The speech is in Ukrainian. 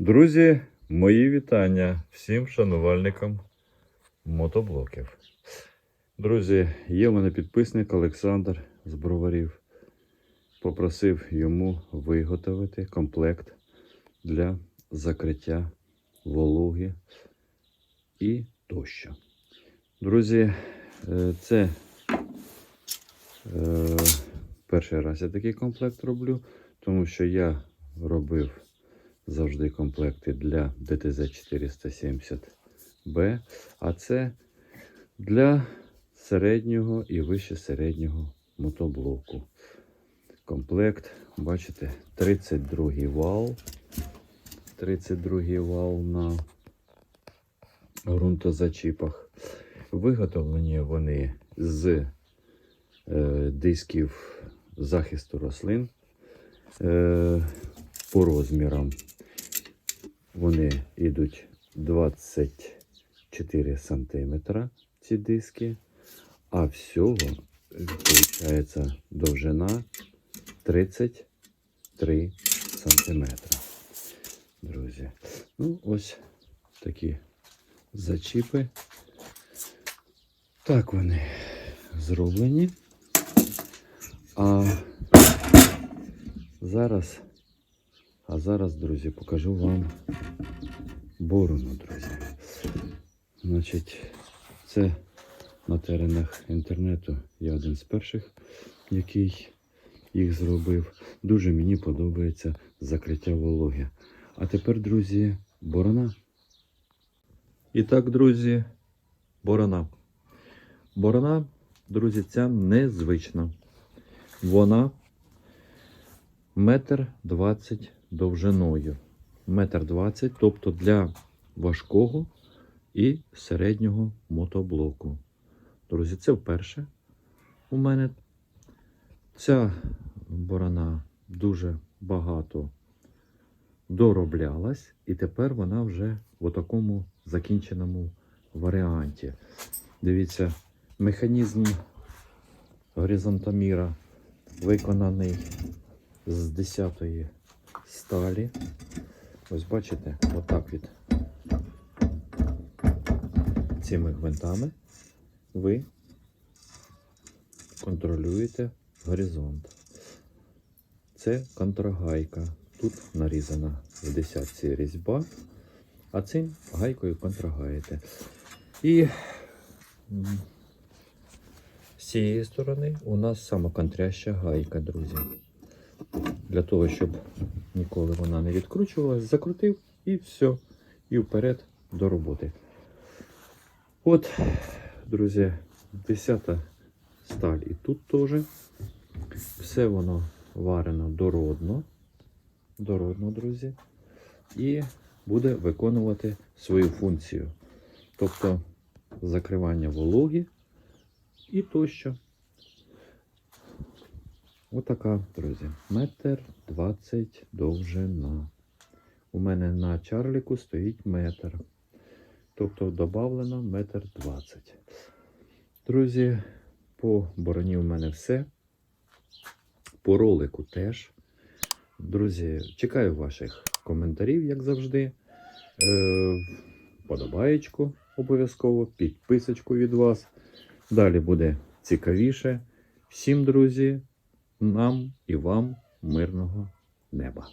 Друзі, мої вітання всім шанувальникам мотоблоків. Друзі, є в мене підписник Олександр з Броварів. Попросив йому виготовити комплект для закриття вологи і тощо. Друзі, е, це е, перший раз я такий комплект роблю, тому що я робив завжди комплекти для ДТЗ 470Б, а це для середнього і вище середнього мотоблоку. Комплект, бачите, 32 вал. 32 вал на ґрунтозачіпах. Виготовлені вони з е, дисків захисту рослин е, по розмірам. Вони йдуть 24 сантиметра, ці диски, а всього виходить довжина 33 сантиметра. Друзі. Ну, ось такі зачіпи. Так вони зроблені. А зараз, а зараз, друзі, покажу вам борону, друзі. Значить, це на теренах інтернету. Я один з перших, який їх зробив. Дуже мені подобається закриття вологи. А тепер, друзі, борона. І так, друзі, борона. Борона, друзі, ця незвична. Вона метр двадцять довжиною. Метр двадцять, тобто для важкого і середнього мотоблоку. Друзі, це вперше у мене. Ця борона дуже багато дороблялась, і тепер вона вже в такому закінченому варіанті. Дивіться, механізм горизонтоміра виконаний з 10 сталі. Ось бачите, отак від цими гвинтами ви контролюєте горизонт. Це контрагайка. Тут нарізана в десятці різьба, а цим гайкою контрагаєте. І з цієї сторони у нас самоконтряща гайка, друзі. Для того, щоб ніколи вона не відкручувалась, закрутив і все. І вперед до роботи. От, друзі, 10 сталь і тут теж. Все воно варено дородно. Дородно, друзі. І буде виконувати свою функцію. Тобто закривання вологи і тощо. Отака, друзі. Метр двадцять довжина. У мене на чарліку стоїть метр. Тобто додавлено метр двадцять. Друзі, по бороні у мене все. По ролику теж. Друзі, чекаю ваших коментарів, як завжди. Е, Подобаєчку обов'язково, підписочку від вас. Далі буде цікавіше. Всім, друзі, нам і вам мирного неба.